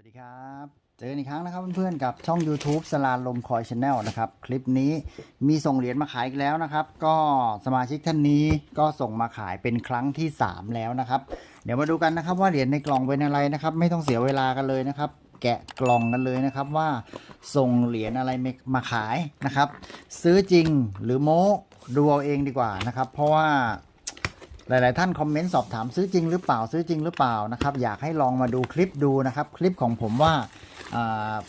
สวัสดีครับ เจอกันอีกครั้งนะครับเพื่อนๆกับช่อง YouTube สลาลมคอยชาแนลนะครับ คลิปนี้มีส่งเหรียญมาขายอีกแล้วนะครับ ก็สมาชิกท่านนี้ก็ส่งมาขายเป็นครั้งที่ 3 แล้วนะครับ เดี๋ยวมาดูกันนะครับว่าเหรียญในกล่องเป็นอะไรนะครับ ไม่ต้องเสียเวลากันเลยนะครับ แกะกล่องกันเลยนะครับว่าส่งเหรียญอะไรมาขายนะครับ ซื้อจริงหรือโม้ดูเอาเองดีกว่านะครับ เพราะว่า หลาย ๆ ท่านคอมเมนต์สอบถามซื้อจริงหรือเปล่าซื้อจริงหรือเปล่านะครับ อยากให้ลองมาดูคลิปดูนะครับ คลิปของผมว่า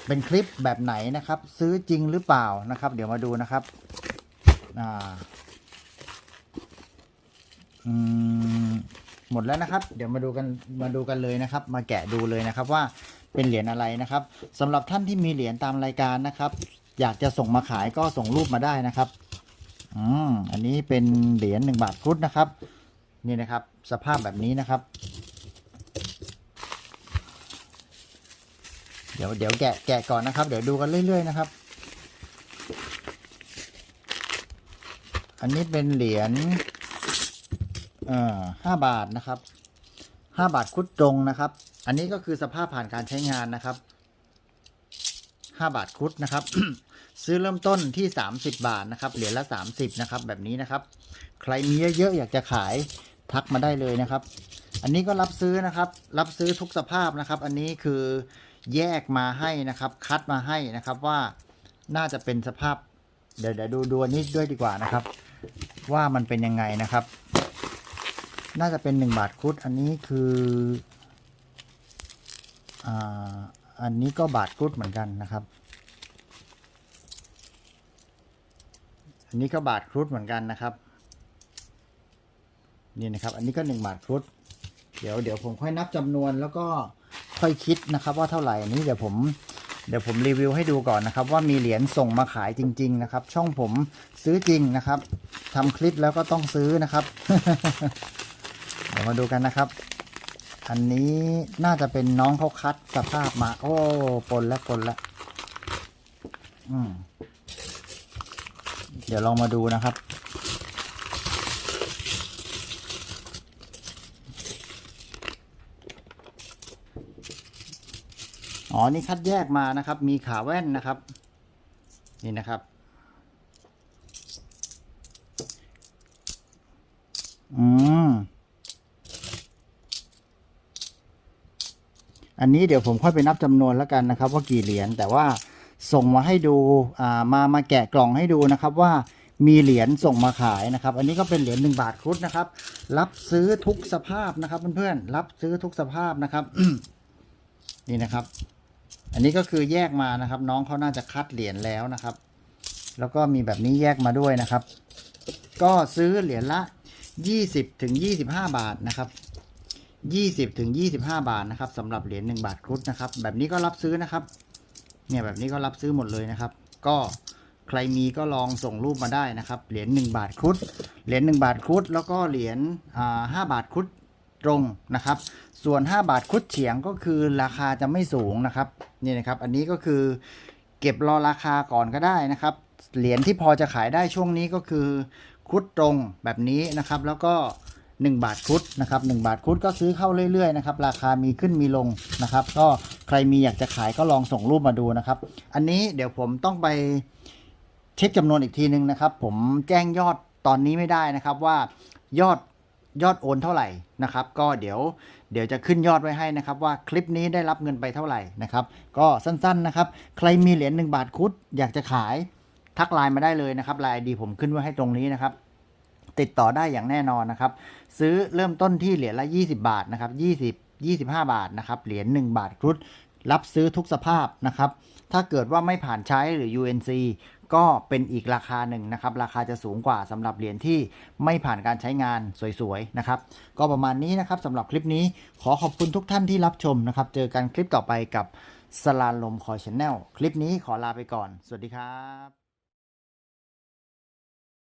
เป็นคลิปแบบไหนนะครับ ซื้อจริงหรือเปล่านะครับ เดี๋ยวมาดูนะครับหมดแล้วนะครับ เดี๋ยวมาดูกันมาดูกันเลยนะครับ มาแกะดูเลยนะครับว่าเป็นเหรียญอะไรนะครับสำหรับท่านที่มีเหรียญตามรายการนะครับ อยากจะส่งมาขายก็ส่งรูปมาได้นะครับอืมอันนี้เป็นเหรียญหนึ่งบาทครุฑนะครับ นี่นะครับ สภาพแบบนี้นะครับ เดี๋ยวเดี๋ยวแกะแกะก่อนนะครับ เดี๋ยวดูกันเรื่อย ๆ นะครับ อันนี้เป็นเหรียญเอ่อห้าบาทนะครับห้าบาทคุดตรงนะครับ อันนี้ก็คือสภาพผ่านการใช้งานนะครับห้าบาทคุดนะครับ ซื้อเริ่มต้นที่ 30 บาทนะครับเหรียญละ 30 นะครับ แบบนี้นะครับ ใครมีเยอะๆอยากจะขาย ทักมาได้เลยนะครับ อันนี้ก็รับซื้อนะครับ รับซื้อทุกสภาพนะครับ อันนี้คือแยกมาให้นะครับ คัดมาให้นะครับว่าน่าจะเป็นสภาพ เดี๋ยวเดี๋ยวดูดูอันนี้ด้วยดีกว่านะครับ ว่ามันเป็นยังไงนะครับ น่าจะเป็นหนึ่งบาทครุด อันนี้คืออ่าอันนี้ก็บาทครุดเหมือนกันนะครับ อันนี้ก็บาทครุฑเหมือนกันนะครับ นี่นะครับ อันนี้ก็หนึ่งบาทครุฑเดี๋ยวเดี๋ยวผมค่อยนับจำนวนแล้วก็ค่อยคิดนะครับ ว่าเท่าไหร่อันนี้เดี๋ยวผมเดี๋ยวผมรีวิวให้ดูก่อนนะครับ ว่ามีเหรียญส่งมาขายจริง ๆ นะครับ ช่องผมซื้อจริงนะครับทำคลิปแล้วก็ต้องซื้อนะครับ เดี๋ยวมาดูกันนะครับ อันนี้น่าจะเป็นน้องเขาคัดสภาพมา โอ้ปนแล้วปนแล้วอืมเดี๋ยวลองมาดูนะครับ อ๋อ นี่คัดแยกมานะครับ มีขาแว่นนะครับ นี่นะครับ อืม อันนี้เดี๋ยวผมค่อยไปนับจำนวนแล้วกันนะครับ ว่ากี่เหรียญ แต่ว่าส่งมาให้ดู อ่า มามาแกะกล่องให้ดูนะครับว่ามีเหรียญส่งมาขายนะครับ อันนี้ก็เป็นเหรียญหนึ่งบาทครุฑนะครับ รับซื้อทุกสภาพนะครับเพื่อนๆ รับซื้อทุกสภาพนะครับ นี่นะครับ อันนี้ก็คือแยกมานะครับ น้องเขาน่าจะคัดเหรียญแล้วนะครับ แล้วก็มีแบบนี้แยกมาด้วยนะครับ ก็ซื้อเหรียญละ 20ถึง25 บาทนะครับ 20ถึง25 บาทนะครับสำหรับเหรียญ1บาทครุฑนะครับ แบบนี้ก็รับซื้อนะครับ เนี่ยแบบนี้ก็รับซื้อหมดเลยนะครับ ก็ใครมีก็ลองส่งรูปมาได้นะครับ เหรียญ1บาทครุฑเหรียญ1บาทครุฑแล้วก็เหรียญอ่า5บาทครุฑ ตรงนะครับ ส่วน 5 บาทครุฑเฉียงก็คือราคาจะไม่สูงนะครับนี่นะครับ อันนี้ก็คือเก็บรอราคาก่อนก็ได้นะครับ เหรียญที่พอจะขายได้ช่วงนี้ก็คือครุฑตรงแบบนี้นะครับ แล้วก็ 1 บาทครุฑนะครับ1บาทครุฑก็ซื้อเข้าเรื่อยๆนะครับ ราคามีขึ้นมีลงนะครับ ก็ใครมีอยากจะขายก็ลองส่งรูปมาดูนะครับ อันนี้เดี๋ยวผมต้องไปเช็คจำนวนอีกทีนึงนะครับ ผมแจ้งยอดตอนนี้ไม่ได้นะครับว่ายอด ยอดโอนเท่าไหร่นะครับ ก็เดี๋ยวเดี๋ยวจะขึ้นยอดไว้ให้นะครับ ว่าคลิปนี้ได้รับเงินไปเท่าไหร่นะครับ ก็สั้นๆนะครับ ใครมีเหรียญ1บาทครุฑอยากจะขายทักไลน์มาได้เลยนะครับไลน์ดีผมขึ้นไว้ให้ตรงนี้นะครับ ติดต่อได้อย่างแน่นอนนะครับ ซื้อเริ่มต้นที่เหรียญละ 20 บาทนะครับ20 25 บาทนะครับเหรียญ1บาทครุฑรับซื้อทุกสภาพนะครับ ถ้าเกิดว่าไม่ผ่านใช้หรือ UNC ก็เป็นอีกราคาหนึ่งนะครับ ราคาจะสูงกว่าสำหรับเหรียญที่ไม่ผ่านการใช้งานสวยๆนะครับ ก็ประมาณนี้นะครับสำหรับคลิปนี้ขอขอบคุณทุกท่านที่รับชมนะครับ เจอกันคลิปต่อไปกับสลาลมคอยชแนลคลิปนี้ขอลาไปก่อน สวัสดีครับ